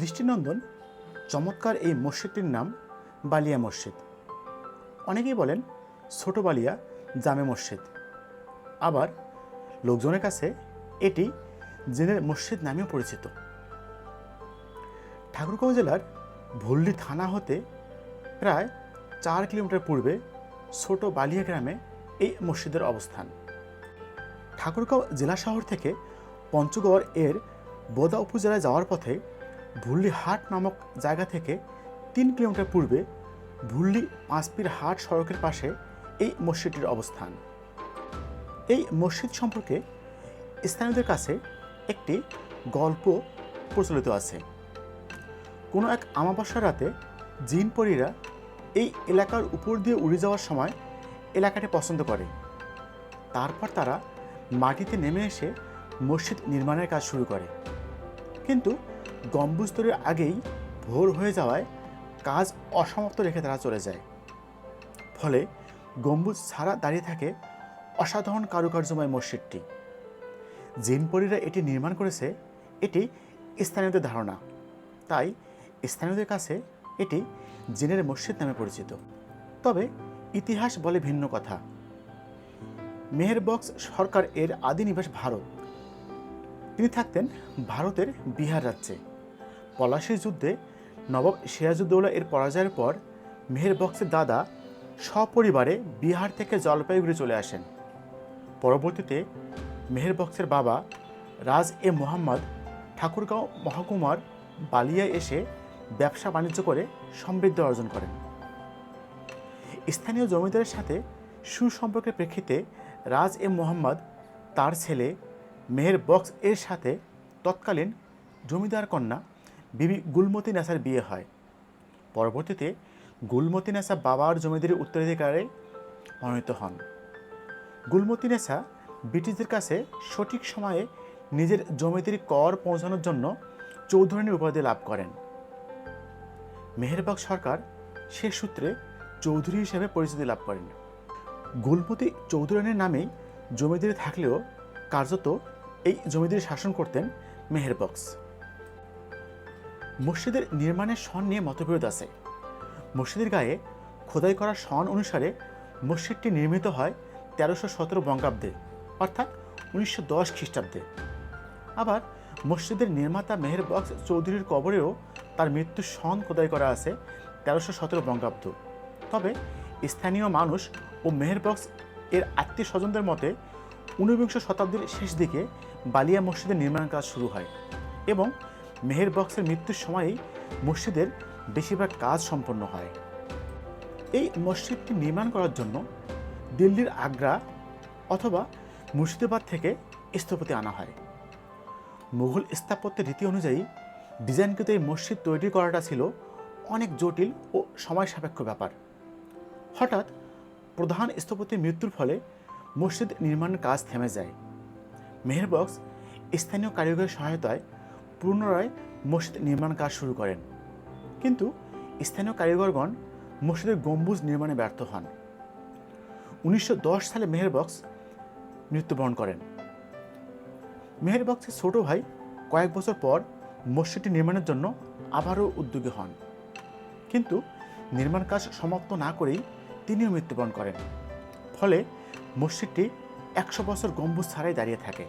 দৃষ্টিনন্দন, চমৎকার এই মসজিদটির নাম বালিয়া মসজিদ। অনেকেই বলেন ছোট বালিয়া, জামে মসজিদ। আবার লোকজনের কাছে এটি জেনের মসজিদ নামেও পরিচিত। ঠাকুরগাঁও জেলার ভুল্লি থানা হতে প্রায় চার কিলোমিটার পূর্বে ছোট বালিয়া গ্রামে এই মসজিদের অবস্থান। ঠাকুরগাঁও জেলা শহর থেকে পঞ্চগড় এর বোদা উপজেলায় যাওয়ার পথে ভুল্লি হাট নামক জায়গা থেকে তিন কিলোমিটার পূর্বে ভুল্লি পাঁচপির হাট সড়কের পাশে এই মসজিদটির অবস্থান। এই মসজিদ সম্পর্কে স্থানীয়দের কাছে একটি গল্প প্রচলিত আছে। কোনো এক আমাবস্যার রাতে জিনপরীরা এই এলাকার উপর দিয়ে উড়ে যাওয়ার সময় এলাকাটি পছন্দ করে। তারপর তারা মাটিতে নেমে এসে মসজিদ নির্মাণের কাজ শুরু করে। কিন্তু গম্বুজ তৈরির আগেই ভোর হয়ে যাওয়ায় কাজ অসমাপ্ত রেখে তারা চলে যায়। ফলে গম্বুজ ছাড়া দাঁড়িয়ে থাকে অসাধারণ কারুকার্যময় মসজিদটি। জিনপরীরা এটি নির্মাণ করেছে, এটি স্থানীয়দের ধারণা। তাই স্থানীয়দের কাছে এটি জিনের মসজিদ নামে পরিচিত। তবে ইতিহাস বলে ভিন্ন কথা। মেহেরবক্স সরকার এর আদি নিবাস ভারত। তিনি থাকতেন ভারতের বিহার রাজ্যে। পলাশির যুদ্ধে নবাব সিরাজউদ্দৌলা এর পরাজয়ের পর মেহেরবক্সের দাদা সপরিবারে বিহার থেকে জলপাইগুড়ি চলে আসেন। পরবর্তীতে মেহেরবক্সের বাবা রাজ এ মোহাম্মদ ঠাকুরগাঁও মহকুমার বালিয়ায় এসে ব্যবসা বাণিজ্য করে সমৃদ্ধি অর্জন করেন। স্থানীয় জমিদারের সাথে সুসম্পর্কের প্রেক্ষিতে রাজ এ মোহাম্মদ তার ছেলে মেহের বক্স এর সাথে তৎকালীন জমিদার কন্যা বিবি গুলমতি নেসার বিয়ে হয়। পরবর্তীতে গুলমতি নেসা বাবার জমিদারি উত্তরাধিকারে মনোনীত হন। গুলমতি নেসা ব্রিটিশদের কাছে সঠিক সময়ে নিজের জমিদারি কর পৌঁছানোর জন্য চৌধুরানীর উপাধি লাভ করেন। মেহেরবাগ সরকার সে সূত্রে চৌধুরী হিসেবে পরিচিতি লাভ করেন। গুলমতি চৌধুরানীর নামেই জমিদারি থাকলেও কার্যত এই জমিদারি শাসন করতেন মেহেরবক্স। মসজিদের নির্মাণের সন নিয়ে মতবিরোধ আছে। মসজিদের গায়ে খোদাই করা সন অনুসারে মসজিদটি নির্মিত হয় তেরোশো সতেরো বঙ্গাব্দে, অর্থাৎ উনিশশো দশ খ্রিস্টাব্দে। আবার মসজিদের নির্মাতা মেহের বক্স চৌধুরীর কবরেও তার মৃত্যুর সন খোদাই করা আছে তেরোশো সতেরো বঙ্গাব্দ। তবে স্থানীয় মানুষ ও মেহের বক্স এর আত্মীয় স্বজনদের মতে ঊনবিংশ শতাব্দীর শেষ দিকে বালিয়া মসজিদের নির্মাণ কাজ শুরু হয় এবং মেহের বক্সের মৃত্যুর সময়েই মসজিদের বেশিরভাগ কাজ সম্পন্ন হয়। এই মসজিদটি নির্মাণ করার জন্য দিল্লির আগ্রা অথবা মুর্শিদাবাদ থেকে স্থপতি আনা হয়। মুঘল স্থাপত্যের রীতি অনুযায়ী ডিজাইনকৃত এই মসজিদ তৈরি করাটা ছিল অনেক জটিল ও সময় সাপেক্ষ ব্যাপার। হঠাৎ প্রধান স্থপতির মৃত্যুর ফলে মসজিদ নির্মাণের কাজ থেমে যায়। মেহেরবক্স স্থানীয় কারিগরের সহায়তায় পুনরায় মসজিদ নির্মাণ কাজ শুরু করেন। কিন্তু স্থানীয় কারিগরগণ মসজিদের গম্বুজ নির্মাণে ব্যর্থ হন। উনিশশো দশ সালে মেহেরবক্স মৃত্যুবরণ করেন। মেহেরবক্সের ছোট ভাই কয়েক বছর পর মসজিদটি নির্মাণের জন্য আবারও উদ্যোগী হন। কিন্তু নির্মাণ কাজ সমাপ্ত না করেই তিনিও মৃত্যুবরণ করেন। ফলে মসজিদটি একশো বছর গম্বুজ ছাড়াই দাঁড়িয়ে থাকে।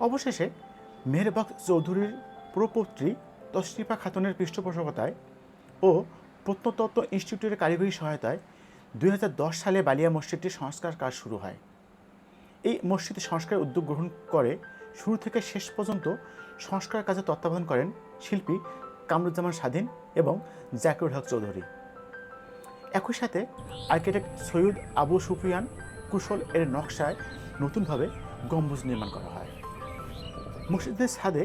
অবশেষে মেহেরবাগ চৌধুরীর প্রপৌত্রী তশরিফা খাতুনের পৃষ্ঠপোষকতায় ও প্রত্নতত্ত্ব ইনস্টিটিউটের কারিগরি সহায়তায় দুই হাজার দশ সালে বালিয়া মসজিদটির সংস্কার কাজ শুরু হয়। এই মসজিদ সংস্কার উদ্যোগ গ্রহণ করে শুরু থেকে শেষ পর্যন্ত সংস্কার কাজে তত্ত্বাবধান করেন শিল্পী কামরুজ্জামান স্বাধীন এবং জাকিরুল হক চৌধুরী। একই সাথে আর্কিটেক্ট সৈয়দ আবু সুফিয়ান কুশল এর নকশায় নতুনভাবে গম্বুজ নির্মাণ করা হয়। মসজিদের ছাদে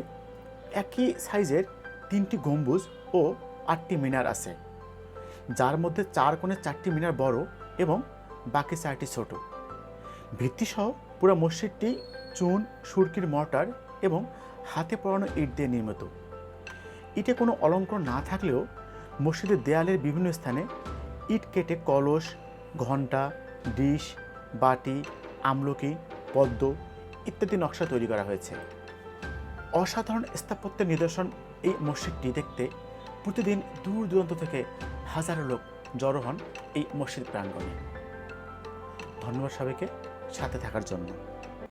একই সাইজের তিনটি গম্বুজ ও আটটি মিনার আছে, যার মধ্যে চার কোণে চারটি মিনার বড় এবং বাকি চারটি ছোট। ভিত্তিসহ পুরো মসজিদটি চুন, সুরকির মর্টার এবং হাতে পড়ানো ইট দিয়ে নির্মিত। ইটে কোনো অলঙ্করণ না থাকলেও মসজিদের দেয়ালের বিভিন্ন স্থানে ইট কেটে কলস, ঘণ্টা, ডিশ, বাটি, আমলকি, পদ্ম ইত্যাদি নকশা তৈরি করা হয়েছে। অসাধারণ স্থাপত্যের নিদর্শন এই মসজিদটি দেখতে প্রতিদিন দূর দূরান্ত থেকে হাজারো লোক জড়ো হন এই মসজিদ প্রাঙ্গণে। ধন্যবাদ সবাইকে সাথে থাকার জন্য।